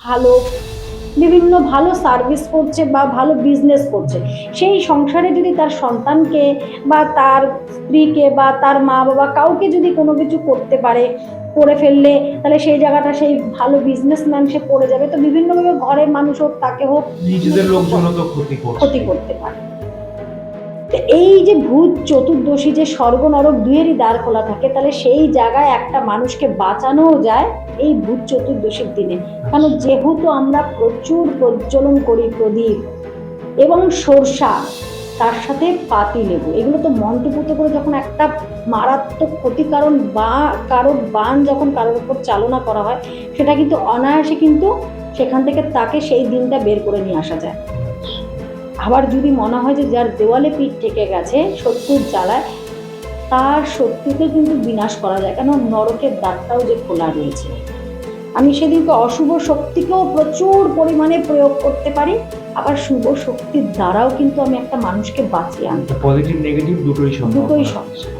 ভালো বিভিন্ন ভালো সার্ভিস করছে বা ভালো বিজনেস করছে। সেই সংসারে যদি তার সন্তানকে বা তার স্ত্রীকে বা তার মা বাবা কাউকে যদি কোনো কিছু করতে পারে করে ফেললে তাহলে সেই জায়গাটা সেই ভালো বিজনেসম্যান সে পড়ে যাবে। তো বিভিন্নভাবে ঘরের মানুষ হোক তাকে হোক নিজেদের লোকজনও তো ক্ষতি করতে পারে। এই যে ভূত চতুর্দশী যে স্বর্গ নরক দুয়েরই দ্বার খোলা থাকে, তাহলে সেই জায়গায় একটা মানুষকে বাঁচানোও যায় এই ভূত চতুর্দশীর দিনে। কারণ যেহেতু আমরা প্রচুর প্রজ্বলন করি প্রদীপ এবং সরষা, তার সাথে পাতি লেবু, এগুলো তো মন্ত্রপুত করে যখন একটা মারাত্মক ক্ষতিকারণ বা কারও বান যখন কারোর উপর চালনা করা হয়, সেটা কিন্তু অনায়াসে কিন্তু সেখান থেকে তাকে সেই দিনটা বের করে নিয়ে আসা যায়। আবার যদি মনে হয় যে যার দেওয়ালে পিঠ থেকে গেছে শত্রুর জ্বালায় তার শত্রুকে কিন্তু বিনাশ করা যায়। কেন? নরকের দ্বারটাও যে খোলা রয়েছে। আমি সেদিনকে অশুভ শক্তিকেও প্রচুর পরিমাণে প্রয়োগ করতে পারি আবার শুভ শক্তির দ্বারাও কিন্তু আমি একটা মানুষকে বাঁচিয়ে আনতে পজিটিভ নেগেটিভ দুটোই সম্ভব। দুটোই সমস্যা